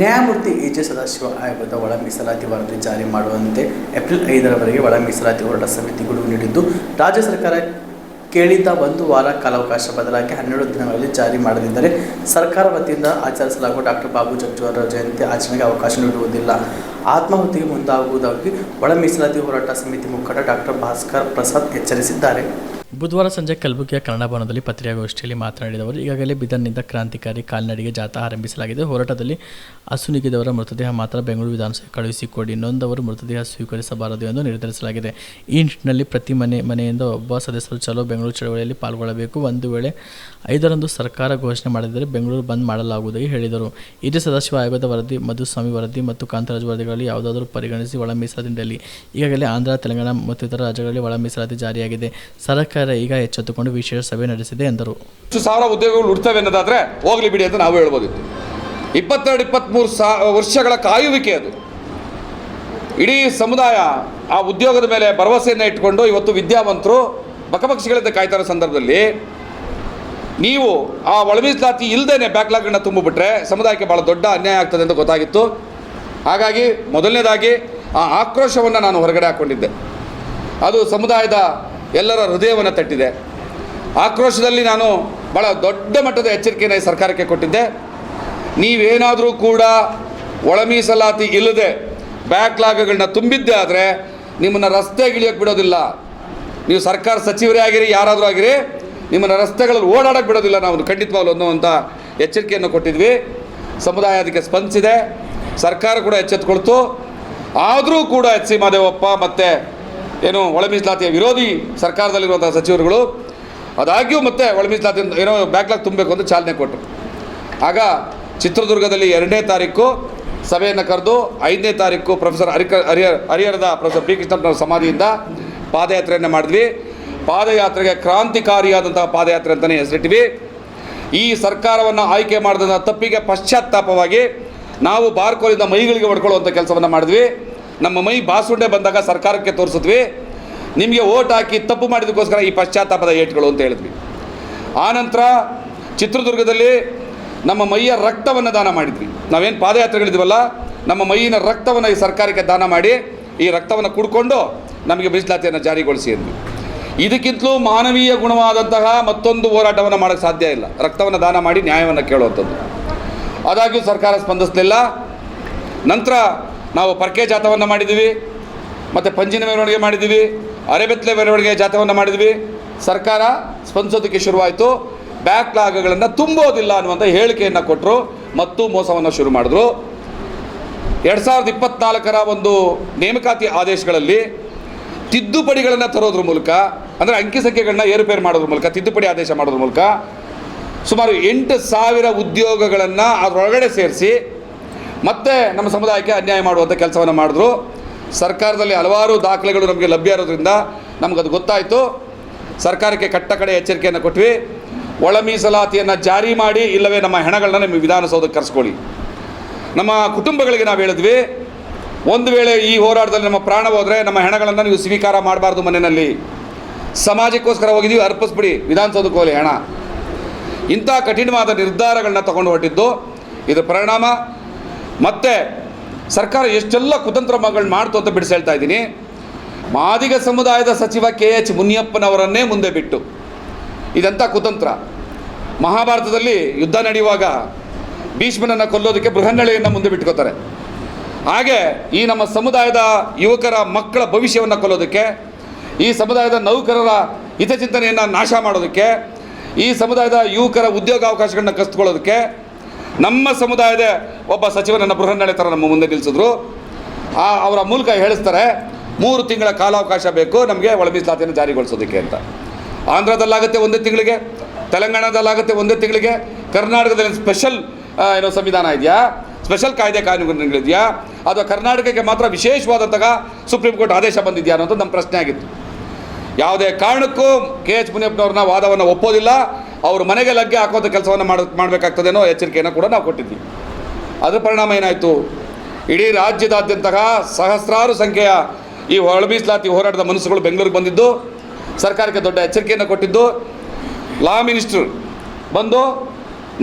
ನ್ಯಾಯಮೂರ್ತಿ A J Sadashiva ಆಯೋಗದ ಒಳ ಮೀಸಲಾತಿ ವರದಿ ಜಾರಿ ಮಾಡುವಂತೆ ಏಪ್ರಿಲ್ ಐದರವರೆಗೆ ಒಳ ಮೀಸಲಾತಿ ಹೋರಾಟ ಸಮಿತಿ ಗಡುವು ನೀಡಿದ್ದು. ರಾಜ್ಯ ಸರ್ಕಾರ ಕೇಳಿದ್ದ ಒಂದು ವಾರ ಕಾಲಾವಕಾಶ ಬದಲಾಗಿ ಹನ್ನೆರಡು ದಿನಗಳಲ್ಲಿ ಜಾರಿ ಮಾಡದಿದ್ದರೆ ಸರ್ಕಾರ ವತಿಯಿಂದ ಆಚರಿಸಲಾಗುವ ಡಾಕ್ಟರ್ ಬಾಬು ಜಗಜೀವನರಾವ್ ಜಯಂತಿ ಆಚರಣೆಗೆ ಅವಕಾಶ ನೀಡುವುದಿಲ್ಲ. ಆತ್ಮಾಹುತಿಗೆ ಮುಂದಾಗುವುದಾಗಿ ಒಳ ಮೀಸಲಾತಿ ಹೋರಾಟ ಸಮಿತಿ ಮುಖಂಡ ಡಾಕ್ಟರ್ ಭಾಸ್ಕರ್ ಪ್ರಸಾದ್ ಎಚ್ಚರಿಸಿದ್ದಾರೆ. ಬುಧವಾರ ಸಂಜೆ ಕಲಬುರಗಿಯ ಕನ್ನಡ ಭವನದಲ್ಲಿ ಪತ್ರಿಕಾಗೋಷ್ಠಿಯಲ್ಲಿ ಮಾತನಾಡಿದ ಅವರು, ಈಗಾಗಲೇ ಬಿದರ್ನಿಂದ ಕ್ರಾಂತಿಕಾರಿ ಕಾಲ್ನಡಿಗೆ ಜಾಥಾ ಆರಂಭಿಸಲಾಗಿದೆ. ಹೋರಾಟದಲ್ಲಿ ಅಸುನಿಗಿದವರ ಮೃತದೇಹ ಮಾತ್ರ ಬೆಂಗಳೂರು ವಿಧಾನಸಭೆ ಕಳುಹಿಸಿಕೊಡಿ, ನೊಂದವರು ಮೃತದೇಹ ಸ್ವೀಕರಿಸಬಾರದು ಎಂದು ನಿರ್ಧರಿಸಲಾಗಿದೆ. ಈ ನಿಟ್ಟಿನಲ್ಲಿ ಪ್ರತಿ ಮನೆ, ಮನೆಯಿಂದ ಒಬ್ಬ ಸದಸ್ಯರು ಚಲೋ ಬೆಂಗಳೂರು ಚಳವಳಿಯಲ್ಲಿ ಪಾಲ್ಗೊಳ್ಳಬೇಕು. ಒಂದು ವೇಳೆ ಐದರಂದು ಸರ್ಕಾರ ಘೋಷಣೆ ಮಾಡಿದರೆ ಬೆಂಗಳೂರು ಬಂದ್ ಮಾಡಲಾಗುವುದಾಗಿ ಹೇಳಿದರು. ಇದೇ ಸದಸ್ಯ ಆಯೋಗದ ವರದಿ, ಮಧುಸ್ವಾಮಿ ವರದಿ ಮತ್ತು ಕಾಂತರಾಜ್ ವರದಿಗಳಲ್ಲಿ ಯಾವುದಾದರೂ ಪರಿಗಣಿಸಿ ಒಳ ಈಗಾಗಲೇ ಆಂಧ್ರ, ತೆಲಂಗಾಣ ಮತ್ತು ಇತರ ರಾಜ್ಯಗಳಲ್ಲಿ ಒಳ ಮೀಸಲಾತಿ ಜಾರಿಯಾಗಿದೆ. ಸರ್ಕಾರ ಈಗ ಎಚ್ಚೆತ್ತುಕೊಂಡು ವಿಶೇಷ ಸಭೆ ನಡೆಸಿದೆ ಎಂದರು. ಹತ್ತು ಸಾವಿರ ಉದ್ಯೋಗಗಳು ಉಡ್ತವೆ ಅನ್ನೋದಾದರೆ ಹೋಗಲಿ ಬಿಡಿ ಅಂತ ನಾವು ಹೇಳ್ಬೋದಿತ್ತು ಇಪ್ಪತ್ತೆರಡು, ಇಪ್ಪತ್ತ್ಮೂರು ಸಾ, ವರ್ಷಗಳ ಕಾಯುವಿಕೆ ಅದು. ಇಡೀ ಸಮುದಾಯ ಆ ಉದ್ಯೋಗದ ಮೇಲೆ ಭರವಸೆಯನ್ನು ಇಟ್ಕೊಂಡು ಇವತ್ತು ವಿದ್ಯಾವಂತರು ಬಕಪಕ್ಷಿಗಳಿಂದ ಕಾಯ್ತಾ ಇರೋ ಸಂದರ್ಭದಲ್ಲಿ ನೀವು ಆ ಒಳಮೀಸಲಾತಿ ಇಲ್ಲದೇ ಬ್ಯಾಕ್ಲಾಗ್ಗಳನ್ನ ತುಂಬಿಬಿಟ್ರೆ ಸಮುದಾಯಕ್ಕೆ ಭಾಳ ದೊಡ್ಡ ಅನ್ಯಾಯ ಆಗ್ತದೆ ಅಂತ ಗೊತ್ತಾಗಿತ್ತು. ಹಾಗಾಗಿ ಮೊದಲನೇದಾಗಿ ಆ ಆಕ್ರೋಶವನ್ನು ನಾನು ಹೊರಗಡೆ ಹಾಕ್ಕೊಂಡಿದ್ದೆ ಅದು ಸಮುದಾಯದ ಎಲ್ಲರ ಹೃದಯವನ್ನು ತಟ್ಟಿದೆ. ಆಕ್ರೋಶದಲ್ಲಿ ನಾನು ಭಾಳ ದೊಡ್ಡ ಮಟ್ಟದ ಎಚ್ಚರಿಕೆಯನ್ನು ಸರ್ಕಾರಕ್ಕೆ ಕೊಟ್ಟಿದ್ದೆ. ನೀವೇನಾದರೂ ಕೂಡ ಒಳ ಮೀಸಲಾತಿ ಇಲ್ಲದೆ ಬ್ಯಾಕ್ಲಾಗ್ಗಳನ್ನ ತುಂಬಿದ್ದೆ ಆದರೆ ನಿಮ್ಮನ್ನು ಇಳಿಯೋಕೆ ಬಿಡೋದಿಲ್ಲ. ನೀವು ಸರ್ಕಾರ ಸಚಿವರೇ ಆಗಿರಿ, ಯಾರಾದರೂ ಆಗಿರಿ, ನಿಮ್ಮನ್ನು ರಸ್ತೆಗಳಲ್ಲಿ ಓಡಾಡಕ್ಕೆ ಬಿಡೋದಿಲ್ಲ ನಾವು ಖಂಡಿತವಾಗ್ಲು ಅನ್ನುವಂಥ ಎಚ್ಚರಿಕೆಯನ್ನು ಕೊಟ್ಟಿದ್ವಿ. ಸಮುದಾಯ ಅದಕ್ಕೆ ಸ್ಪಂದಿಸಿದೆ. ಸರ್ಕಾರ ಕೂಡ ಎಚ್ಚೆತ್ತುಕೊಳ್ತು ಆದರೂ ಕೂಡ ಎಚ್ ಸಿ ಮಾದೇವಪ್ಪ ಮತ್ತು ಏನು ಒಳ ಮೀಸಲಾತಿಯ ವಿರೋಧಿ ಸರ್ಕಾರದಲ್ಲಿರುವಂಥ ಸಚಿವರುಗಳು ಅದಾಗ್ಯೂ ಮತ್ತೆ ಒಳ ಮೀಸಲಾತಿ ಏನೋ ಬ್ಯಾಕ್ಲಾಗ್ ತುಂಬಬೇಕು ಅಂತ ಚಾಲನೆ ಕೊಟ್ಟರು. ಆಗ ಚಿತ್ರದುರ್ಗದಲ್ಲಿ ಎರಡನೇ ತಾರೀಕು, ಸಭೆಯನ್ನು ಕರೆದು ಐದನೇ ತಾರೀಕು ಪ್ರೊಫೆಸರ್ ಹರಿಕ ಹರಿಹರ್ ಹರಿಹರದ ಪ್ರೊಫೆಸರ್ ಪಿ ಕೃಷ್ಣಪ್ಪನವರ ಸಮಾಧಿಯಿಂದ ಪಾದಯಾತ್ರೆಯನ್ನು ಮಾಡಿದ್ವಿ. ಪಾದಯಾತ್ರೆಗೆ ಕ್ರಾಂತಿಕಾರಿಯಾದಂತಹ ಪಾದಯಾತ್ರೆ ಅಂತಲೇ ಹೆಸರಿಟ್ವಿ ಈ ಸರ್ಕಾರವನ್ನು ಆಯ್ಕೆ ಮಾಡಿದಂಥ ತಪ್ಪಿಗೆ ಪಶ್ಚಾತ್ತಾಪವಾಗಿ ನಾವು ಬಾರ್ಕೋಲಿಂದ ಮೈಗಳಿಗೆ ಹೊಡ್ಕೊಳ್ಳುವಂಥ ಕೆಲಸವನ್ನು ಮಾಡಿದ್ವಿ. ನಮ್ಮ ಮೈ ಬಾಸುಂಡೆ ಬಂದಾಗ ಸರ್ಕಾರಕ್ಕೆ ತೋರಿಸಿದ್ವಿ. ನಿಮಗೆ ಓಟ್ ಹಾಕಿ ತಪ್ಪು ಮಾಡಿದಕ್ಕೋಸ್ಕರ ಈ ಪಶ್ಚಾತ್ತಾಪದ ಏಟ್ಗಳು ಅಂತ ಹೇಳಿದ್ವಿ. ಆನಂತರ ಚಿತ್ರದುರ್ಗದಲ್ಲಿ ನಮ್ಮ ಮೈಯ ರಕ್ತವನ್ನು ದಾನ ಮಾಡಿದ್ವಿ. ನಾವೇನು ಪಾದಯಾತ್ರೆಗಳಿದ್ವಲ್ಲ, ನಮ್ಮ ಮೈಯಿನ ರಕ್ತವನ್ನು ಈ ಸರ್ಕಾರಕ್ಕೆ ದಾನ ಮಾಡಿ ಈ ರಕ್ತವನ್ನು ಕುಡ್ಕೊಂಡು ನಮಗೆ ಮೀಸಲಾತಿಯನ್ನು ಜಾರಿಗೊಳಿಸಿ ಅಂದ್ವಿ. ಇದಕ್ಕಿಂತಲೂ ಮಾನವೀಯ ಗುಣವಾದಂತಹ ಮತ್ತೊಂದು ಹೋರಾಟವನ್ನು ಮಾಡೋಕ್ಕೆ ಸಾಧ್ಯ ಇಲ್ಲ. ರಕ್ತವನ್ನು ದಾನ ಮಾಡಿ ನ್ಯಾಯವನ್ನು ಕೇಳುವಂಥದ್ದು. ಆದಾಗ್ಯೂ ಸರ್ಕಾರ ಸ್ಪಂದಿಸಲಿಲ್ಲ. ನಂತರ ನಾವು ಪರ್ಕೆ ಜಾಥವನ್ನು ಮಾಡಿದ್ದೀವಿ, ಮತ್ತು ಪಂಜಿನ ಮೆರವಣಿಗೆ ಮಾಡಿದ್ದೀವಿ, ಅರೆಬೆತ್ತಲೆ ಮೆರವಣಿಗೆ ಜಾಥವನ್ನು ಮಾಡಿದ್ವಿ ಸರ್ಕಾರ ಸ್ಪಂದಿಸೋದಕ್ಕೆ ಶುರುವಾಯಿತು. ಬ್ಯಾಕ್ಲಾಗ್ಗಳನ್ನು ತುಂಬೋದಿಲ್ಲ ಅನ್ನುವಂಥ ಹೇಳಿಕೆಯನ್ನು ಕೊಟ್ಟರು ಮತ್ತು ಮೋಸವನ್ನು ಶುರು ಮಾಡಿದ್ರು. ಎರಡು ಸಾವಿರದ ಇಪ್ಪತ್ನಾಲ್ಕರ ಒಂದು ನೇಮಕಾತಿ ಆದೇಶಗಳಲ್ಲಿ ತಿದ್ದುಪಡಿಗಳನ್ನು ತರೋದ್ರ ಮೂಲಕ, ಅಂದರೆ ಅಂಕಿ ಸಂಖ್ಯೆಗಳನ್ನ ಏರುಪೇರು ಮಾಡೋದ್ರ ಮೂಲಕ, ತಿದ್ದುಪಡಿ ಆದೇಶ ಮಾಡೋದ್ರ ಮೂಲಕ ಸುಮಾರು ಎಂಟು ಸಾವಿರ ಉದ್ಯೋಗಗಳನ್ನು ಅದರೊಳಗಡೆ ಸೇರಿಸಿ ಮತ್ತೆ ನಮ್ಮ ಸಮುದಾಯಕ್ಕೆ ಅನ್ಯಾಯ ಮಾಡುವಂಥ ಕೆಲಸವನ್ನು ಮಾಡಿದ್ರು. ಸರ್ಕಾರದಲ್ಲಿ ಹಲವಾರು ದಾಖಲೆಗಳು ನಮಗೆ ಲಭ್ಯ ಇರೋದ್ರಿಂದ ನಮಗದು ಗೊತ್ತಾಯಿತು. ಸರ್ಕಾರಕ್ಕೆ ಕಟ್ಟ ಕಡೆ ಎಚ್ಚರಿಕೆಯನ್ನು ಕೊಟ್ವಿ. ಒಳ ಮೀಸಲಾತಿಯನ್ನು ಜಾರಿ ಮಾಡಿ ಇಲ್ಲವೇ ನಮ್ಮ ಹೆಣಗಳನ್ನ ನಿಮ್ಮ ವಿಧಾನಸೌಧಕ್ಕೆ ಕರೆಸ್ಕೊಳ್ಳಿ. ನಮ್ಮ ಕುಟುಂಬಗಳಿಗೆ ನಾವು ಹೇಳಿದ್ವಿ. ಒಂದು ವೇಳೆ ಈ ಹೋರಾಟದಲ್ಲಿ ನಮ್ಮ ಪ್ರಾಣ ಹೋದರೆ ನಮ್ಮ ಹೆಣಗಳನ್ನು ನೀವು ಸ್ವೀಕಾರ ಮಾಡಬಾರ್ದು ಮನೆಯಲ್ಲಿ. ಸಮಾಜಕ್ಕೋಸ್ಕರ ಹೋಗಿದ್ದೀವಿ, ಅರ್ಪಿಸ್ಬಿಡಿ. ವಿಧಾನಸೌಧಕ್ಕೆ ಹೋಗಲಿ ಹೆಣ. ಇಂಥ ಕಠಿಣವಾದ ನಿರ್ಧಾರಗಳನ್ನ ತಗೊಂಡು ಹೊರಟಿದ್ದು. ಇದರ ಪರಿಣಾಮ ಮತ್ತೆ ಸರ್ಕಾರ ಎಷ್ಟೆಲ್ಲ ಕುತಂತ್ರಗಳು ಮಾಡ್ತು ಅಂತ ಬಿಡಿಸಿ ಹೇಳ್ತಾ ಇದ್ದೀನಿ. ಮಾದಿಗ ಸಮುದಾಯದ ಸಚಿವ ಕೆ ಎಚ್ ಮುನಿಯಪ್ಪನವರನ್ನೇ ಮುಂದೆ ಬಿಟ್ಟು. ಇದಂಥ ಕುತಂತ್ರ? ಮಹಾಭಾರತದಲ್ಲಿ ಯುದ್ಧ ನಡೆಯುವಾಗ ಭೀಷ್ಮನನ್ನು ಕೊಲ್ಲೋದಕ್ಕೆ ಬೃಹನ್ನಳೆಯನ್ನು ಮುಂದೆ ಬಿಟ್ಕೋತಾರೆ. ಹಾಗೆ ಈ ನಮ್ಮ ಸಮುದಾಯದ ಯುವಕರ ಮಕ್ಕಳ ಭವಿಷ್ಯವನ್ನು ಕೊಲ್ಲೋದಕ್ಕೆ, ಈ ಸಮುದಾಯದ ನೌಕರರ ಹಿತಚಿಂತನೆಯನ್ನು ನಾಶ ಮಾಡೋದಕ್ಕೆ, ಈ ಸಮುದಾಯದ ಯುವಕರ ಉದ್ಯೋಗಾವಕಾಶಗಳನ್ನ ಕಸ್ತ್ಕೊಳ್ಳೋದಕ್ಕೆ ನಮ್ಮ ಸಮುದಾಯದ ಒಬ್ಬ ಸಚಿವನನ್ನು ಬೃಹನ್ನಳೆ ಥರ ನಮ್ಮ ಮುಂದೆ ನಿಲ್ಲಿಸಿದ್ರು. ಆ, ಅವರ ಮೂಲಕ ಹೇಳಿಸ್ತಾರೆ, ಮೂರು ತಿಂಗಳ ಕಾಲಾವಕಾಶ ಬೇಕು, ನಮಗೆ ಒಳ ಮೀಸಲಾತಿಯನ್ನು ಜಾರಿಗೊಳಿಸೋದಕ್ಕೆ ಅಂತ. ಆಂಧ್ರದಲ್ಲಾಗುತ್ತೆ ಒಂದೇ ತಿಂಗಳಿಗೆ, ತೆಲಂಗಾಣದಲ್ಲಾಗುತ್ತೆ ಒಂದೇ ತಿಂಗಳಿಗೆ, ಕರ್ನಾಟಕದಲ್ಲಿ ಸ್ಪೆಷಲ್ ಏನೋ ಸಂವಿಧಾನ ಇದೆಯಾ? ಸ್ಪೆಷಲ್ ಕಾಯ್ದೆ ಕಾನೂನುಗಳಿದೆಯಾ? ಅಥವಾ ಕರ್ನಾಟಕಕ್ಕೆ ಮಾತ್ರ ವಿಶೇಷವಾದಂತಹ ಸುಪ್ರೀಂ ಕೋರ್ಟ್ ಆದೇಶ ಬಂದಿದೆಯಾ ಅನ್ನೋದು ನಮ್ಮ ಪ್ರಶ್ನೆ ಆಗಿತ್ತು. ಯಾವುದೇ ಕಾರಣಕ್ಕೂ ಕೆ ಎಚ್ ಮುನಿಯಪ್ಪನವ್ರನ್ನ ವಾದವನ್ನು ಒಪ್ಪೋದಿಲ್ಲ ಅವ್ರ ಮನೆಗೆ ಲಗ್ಗೆ ಹಾಕುವಂಥ ಕೆಲಸವನ್ನು ಮಾಡ, ಮಾಡಬೇಕಾಗ್ತದೇನೋ ಎಚ್ಚರಿಕೆಯನ್ನು ಕೂಡ ನಾವು ಕೊಟ್ಟಿದ್ವಿ. ಅದರ ಪರಿಣಾಮ ಏನಾಯಿತು? ಇಡೀ ರಾಜ್ಯದಾದ್ಯಂತಹ ಸಹಸ್ರಾರು ಸಂಖ್ಯೆಯ ಈ ಒಳ ಮೀಸಲಾತಿ ಹೋರಾಟದ ಮನಸ್ಸುಗಳು ಬೆಂಗಳೂರಿಗೆ ಬಂದಿದ್ದು, ಸರ್ಕಾರಕ್ಕೆ ದೊಡ್ಡ ಎಚ್ಚರಿಕೆಯನ್ನು ಕೊಟ್ಟಿದ್ದು, ಲಾ ಮಿನಿಸ್ಟ್ರು ಬಂದು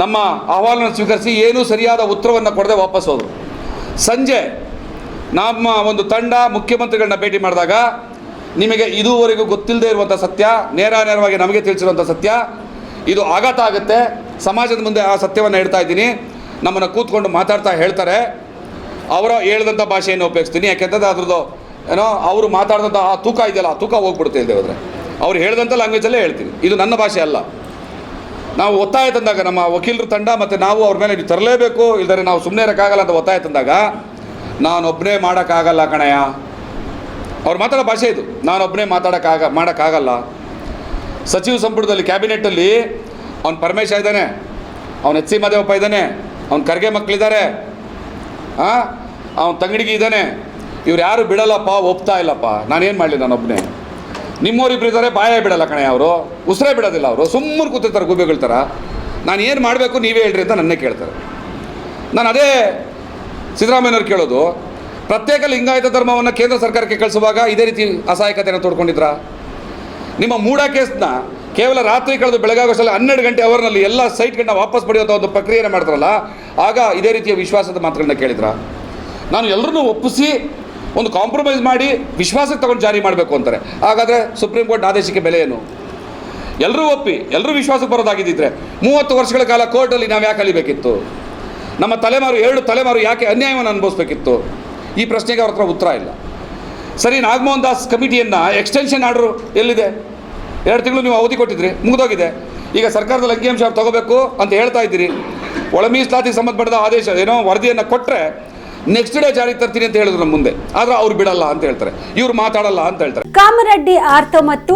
ನಮ್ಮ ಅಹವಾಲನ್ನು ಸ್ವೀಕರಿಸಿ ಏನೂ ಸರಿಯಾದ ಉತ್ತರವನ್ನು ಕೊಡದೆ ವಾಪಸ್ ಹೋದರು. ಸಂಜೆ ನಮ್ಮ ಒಂದು ತಂಡ ಮುಖ್ಯಮಂತ್ರಿಗಳನ್ನ ಭೇಟಿ ಮಾಡಿದಾಗ, ನಿಮಗೆ ಇದುವರೆಗೂ ಗೊತ್ತಿಲ್ಲದೆ ಇರುವಂಥ ಸತ್ಯ, ನೇರ ನೇರವಾಗಿ ನಮಗೆ ತಿಳಿಸಿರುವಂಥ ಸತ್ಯ ಇದು ಆಘಾತ ಆಗುತ್ತೆ. ಸಮಾಜದ ಮುಂದೆ ಆ ಸತ್ಯವನ್ನು ಹೇಳ್ತಾ ಇದ್ದೀನಿ. ನಮ್ಮನ್ನು ಕೂತ್ಕೊಂಡು ಮಾತಾಡ್ತಾ ಹೇಳ್ತಾರೆ. ಅವರ ಹೇಳಿದಂಥ ಭಾಷೆಯನ್ನು ಉಪಯೋಗಿಸ್ತೀನಿ. ಯಾಕೆಂತಂದ್ರೆ ಅದ್ರದ್ದು, ಏನೋ, ಅವರು ಮಾತಾಡಿದಂಥ ಆ ತೂಕ ಇದೆಯಲ್ಲ, ಆ ತೂಕ ಹೋಗ್ಬಿಡುತ್ತೆ ಇಲ್ಲದೆ ಹೋದರೆ. ಅವ್ರು ಹೇಳಿದಂಥ ಲ್ಯಾಂಗ್ವೇಜಲ್ಲೇ ಹೇಳ್ತೀನಿ. ಇದು ನನ್ನ ಭಾಷೆ ಅಲ್ಲ. ನಾವು ಒತ್ತಾಯ ತಂದಾಗ, ನಮ್ಮ ವಕೀಲರ ತಂಡ ಮತ್ತು ನಾವು ಅವ್ರ ಮೇಲೆ ನೀವು ತರಲೇಬೇಕು. ಇಲ್ದರೆ ನಾವು ಸುಮ್ಮನೆ ಇರೋಕ್ಕಾಗಲ್ಲ ಅಂತ ಒತ್ತಾಯ ತಂದಾಗ ನಾನೊಬ್ಬನೇ ಮಾಡೋಕ್ಕಾಗಲ್ಲ ಕಣಯ್ಯ. ಅವ್ರು ಮಾತಾಡೋ ಭಾಷೆ ಇದು. ನಾನೊಬ್ಬನೇ ಮಾತಾಡೋಕ್ಕಾಗ, ಮಾಡೋಕ್ಕಾಗಲ್ಲ. ಸಚಿವ ಸಂಪುಟದಲ್ಲಿ ಕ್ಯಾಬಿನೆಟಲ್ಲಿ ಅವ್ನು ಪರಮೇಶ ಇದ್ದಾನೆ. ಅವ್ನು ಎಚ್ ಸಿ ಮಾದೇವಪ್ಪ ಇದ್ದಾನೆ. ಅವ್ನು ಖರ್ಗೆ ಮಕ್ಕಳಿದ್ದಾರೆ ಹಾಂ ಅವ್ನ ತಂಗಡಿಗೆ ಇದ್ದಾನೆ. ಇವ್ರು ಯಾರು ಬಿಡಲ್ಲಪ್ಪ, ಒಪ್ತಾ ಇಲ್ಲಪ್ಪ? ನಾನೇನು ಮಾಡಲಿ ನಾನೊಬ್ಬನೇ ನಿಮ್ಮವ್ರಿಬ್ರು ಇದ್ದಾರೆ, ಬಾಯ ಬಿಡಲ್ಲ ಕಣೆ ಅವರು. ಉಸಿರೇ ಬಿಡೋದಿಲ್ಲ ಅವರು. ಸುಮ್ಮನೆ ಕೂತಿರ್ತಾರೆ ಗೂಬೆಗಳ ಥರ ನಾನು ಏನು ಮಾಡಬೇಕು ನೀವೇ ಹೇಳ್ರಿ ಅಂತ ನನ್ನೇ ಕೇಳ್ತಾರೆ. ನಾನು ಅದೇ ಸಿದ್ದರಾಮಯ್ಯನವ್ರು ಕೇಳೋದು. ಪ್ರತ್ಯೇಕ ಲಿಂಗಾಯತ ಧರ್ಮವನ್ನು ಕೇಂದ್ರ ಸರ್ಕಾರಕ್ಕೆ ಕಳಿಸುವಾಗ ಇದೇ ರೀತಿ ಅಸಹಾಯಕತೆಯನ್ನು ತೋಡ್ಕೊಂಡಿದ್ರ? ನಿಮ್ಮ ಮೂಡ ಕೇಸ್ನ ಕೇವಲ ರಾತ್ರಿ ಕಳೆದು ಬೆಳಗಾಗೋಷ್ಟಲ್ಲ ಹನ್ನೆರಡು ಗಂಟೆ ಅವರ್ನಲ್ಲಿ ಎಲ್ಲ ಸೈಟ್ಗಳನ್ನ ವಾಪಸ್ ಪಡೆಯುವಂಥ ಒಂದು ಪ್ರಕ್ರಿಯೆ ಮಾಡ್ತಾರಲ್ಲ, ಆಗ ಇದೇ ರೀತಿಯ ವಿಶ್ವಾಸದ ಮಾತುಗಳನ್ನ ಕೇಳಿದ್ರ. ನಾನು ಎಲ್ಲರನ್ನೂ ಒಪ್ಪಿಸಿ, ಒಂದು ಕಾಂಪ್ರಮೈಸ್ ಮಾಡಿ ವಿಶ್ವಾಸಕ್ಕೆ ತಗೊಂಡು ಜಾರಿ ಮಾಡಬೇಕು ಅಂತಾರೆ. ಹಾಗಾದರೆ ಸುಪ್ರೀಂ ಕೋರ್ಟ್ ಆದೇಶಕ್ಕೆ ಬೆಲೆ ಏನು? ಎಲ್ಲರೂ ಒಪ್ಪಿ ಎಲ್ಲರೂ ವಿಶ್ವಾಸಕ್ಕೆ ಬರೋದಾಗಿದ್ದಿದ್ರೆ ಮೂವತ್ತು ವರ್ಷಗಳ ಕಾಲ ಕೋರ್ಟಲ್ಲಿ ನಾವು ಯಾಕೆ ಕಲಿಬೇಕಿತ್ತು ನಮ್ಮ ತಲೆಮಾರು, ಎರಡು ತಲೆಮಾರು ಯಾಕೆ ಅನ್ಯಾಯವನ್ನು ಅನುಭವಿಸ್ಬೇಕಿತ್ತು? ಈ ಪ್ರಶ್ನೆಗೆ ಅವ್ರ ಉತ್ತರ ಇಲ್ಲ. ಸರಿ, ನಾಗಮೋಹನ್ ದಾಸ್ ಕಮಿಟಿಯನ್ನು ಎಕ್ಸ್ಟೆನ್ಷನ್ ಆರ್ಡ್ರು ಎಲ್ಲಿದೆ? ಎರಡು ತಿಂಗಳು ನೀವು ಅವಧಿ ಕೊಟ್ಟಿದ್ರಿ, ಮುಗಿದೋಗಿದೆ. ಈಗ ಸರ್ಕಾರದಲ್ಲಿ ಅಂಕಿಅಂಶ ತಗೋಬೇಕು ಅಂತ ಹೇಳ್ತಾ ಇದ್ದೀರಿ. ಒಳ ಮೀಸಲಾತಿಗೆ ಸಂಬಂಧಪಟ್ಟ ಆದೇಶ, ಏನೋ ವರದಿಯನ್ನು ಕೊಟ್ಟರೆ ನೆಕ್ಸ್ಟ್ ಡೇ ಜಾರಿಗೆ ತರ್ತೀನಿ ಅಂತ ಹೇಳಿದ್ರು ನಮ್ಮ ಮುಂದೆ. ಆದರೆ ಅವ್ರು ಬಿಡಲ್ಲ ಅಂತ ಹೇಳ್ತಾರೆ. ಇವ್ರು ಮಾತಾಡಲ್ಲ ಅಂತ ಹೇಳ್ತಾರೆ. ಕಾಮರೆಡ್ಡಿ ಆರ್ತೋ ಮತ್ತು